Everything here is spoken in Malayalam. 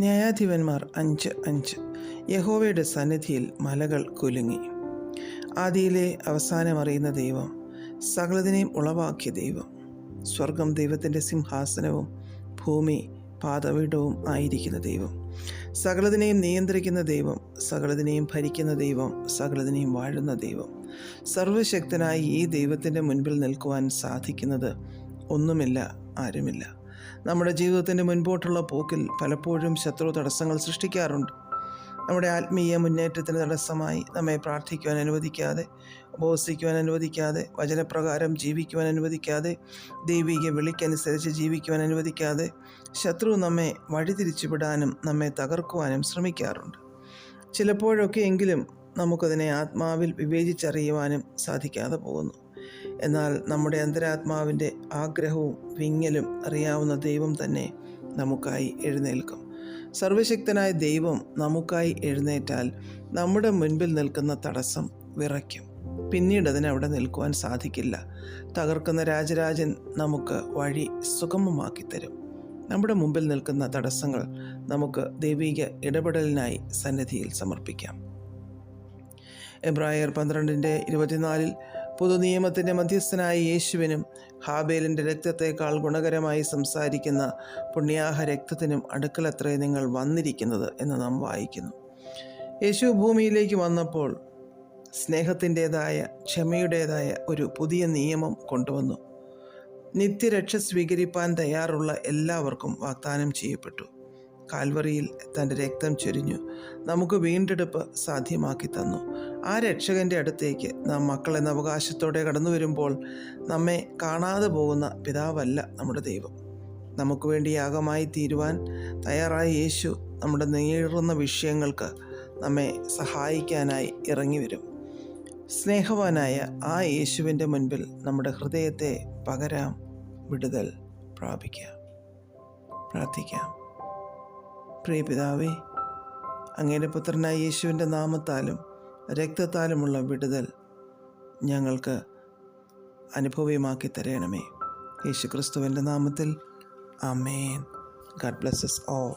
ന്യായാധിപന്മാർ അഞ്ച് അഞ്ച്. യഹോവയുടെ സന്നിധിയിൽ മലകൾ കുലുങ്ങി. ആദിയിലെ അവസാനമറിയുന്ന ദൈവം സകലതിനെയും ഉളവാക്കിയ ദൈവം. സ്വർഗം ദൈവത്തിന്റെ സിംഹാസനവും ഭൂമി പാതവീടവും ആയിരിക്കുന്ന ദൈവം. സകലതിനെയും നിയന്ത്രിക്കുന്ന ദൈവം സകലതിനെയും ഭരിക്കുന്ന ദൈവം സകലതിനെയും വാഴുന്ന ദൈവം. സർവശക്തനായി ഈ ദൈവത്തിന്റെ മുൻപിൽ നിൽക്കുവാൻ സാധിക്കുന്നത് ഒന്നുമില്ല ആരുമില്ല. നമ്മുടെ ജീവിതത്തിന്റെ മുൻപോട്ടുള്ള പോക്കിൽ പലപ്പോഴും ശത്രു തടസ്സങ്ങൾ സൃഷ്ടിക്കാറുണ്ട്. നമ്മുടെ ആത്മീയ മുന്നേറ്റത്തിന് തടസ്സമായി നമ്മെ പ്രാർത്ഥിക്കുവാൻ അനുവദിക്കാതെ ഉപവസിക്കുവാൻ അനുവദിക്കാതെ വചനപ്രകാരം ജീവിക്കുവാൻ അനുവദിക്കാതെ ദൈവിക വിളിക്കനുസരിച്ച് ജീവിക്കുവാൻ അനുവദിക്കാതെ ശത്രു നമ്മെ വഴിതിരിച്ചുവിടാനും നമ്മെ തകർക്കുവാനും ശ്രമിക്കാറുണ്ട്. ചിലപ്പോഴൊക്കെ എങ്കിലും നമുക്കതിനെ ആത്മാവിൽ വിവേചിച്ചറിയുവാനും സാധിക്കാതെ പോകുന്നു. എന്നാൽ നമ്മുടെ അന്തരാത്മാവിന്റെ ആഗ്രഹവും വിങ്ങലും അറിയാവുന്ന ദൈവം തന്നെ നമുക്കായി എഴുന്നേൽക്കും. സർവശക്തനായ ദൈവം നമുക്കായി എഴുന്നേറ്റാൽ നമ്മുടെ മുൻപിൽ നിൽക്കുന്ന തടസ്സം വിറയ്ക്കും. പിന്നീട് അതിന് അവിടെ നിൽക്കുവാൻ സാധിക്കില്ല. തകർക്കുന്ന രാജരാജൻ നമുക്ക് വഴി സുഗമമാക്കി തരും. നമ്മുടെ മുമ്പിൽ നിൽക്കുന്ന തടസ്സങ്ങൾ നമുക്ക് ദൈവിക ഇടപെടലിനായി സന്നിധിയിൽ സമർപ്പിക്കാം. എബ്രായർ പന്ത്രണ്ടിന്റെ ഇരുപത്തിനാലിൽ പുതുനിയമത്തിന്റെ മധ്യസ്ഥനായ യേശുവിനും ഹാബേലിന്റെ രക്തത്തേക്കാൾ ഗുണകരമായി സംസാരിക്കുന്ന പുണ്യാഹ രക്തത്തിനും അടുക്കലത്രേ നിങ്ങൾ വന്നിരിക്കുന്നത് എന്ന് നാം വായിക്കുന്നു. യേശു ഭൂമിയിലേക്ക് വന്നപ്പോൾ സ്നേഹത്തിന്റെതായ ക്ഷമയുടേതായ ഒരു പുതിയ നിയമം കൊണ്ടുവന്നു. നിത്യരക്ഷ സ്വീകരിപ്പാൻ തയ്യാറുള്ള എല്ലാവർക്കും വാഗ്ദാനം ചെയ്യപ്പെട്ടു. കാൽവറിയിൽ തന്റെ രക്തം ചൊരിഞ്ഞു. നമുക്ക് വീണ്ടെടുപ്പ് സാധ്യമാക്കി തന്നു. ആ രക്ഷകന്റെ അടുത്തേക്ക് നാം മക്കളെന്ന അവകാശത്തോടെ കടന്നു വരുമ്പോൾ നമ്മെ കാണാതെ പോകുന്ന പിതാവല്ല നമ്മുടെ ദൈവം. നമുക്ക് വേണ്ടി യാഗമായി തീരുവാൻ തയ്യാറായ യേശു നമ്മുടെ നീറുന്ന വിഷയങ്ങൾക്ക് നമ്മെ സഹായിക്കാനായി ഇറങ്ങി വരും. സ്നേഹവാനായ ആ യേശുവിന്റെ മുൻപിൽ നമ്മുടെ ഹൃദയത്തെ പകരാം വിടുതൽ പ്രാപിക്കാം. പ്രാർത്ഥിക്കാം. പ്രിയ പിതാവേ അങ്ങയുടെ പുത്രനായ യേശുവിന്റെ നാമത്താലും രക്തത്താലുമുള്ള വിടുതൽ ഞങ്ങൾക്ക് അനുഭവീയമാക്കി തരണമേ യേശു ക്രിസ്തുവിന്റെ നാമത്തിൽ അമേൻ ഗഡ് ബ്ലസ്സസ് ഓൾ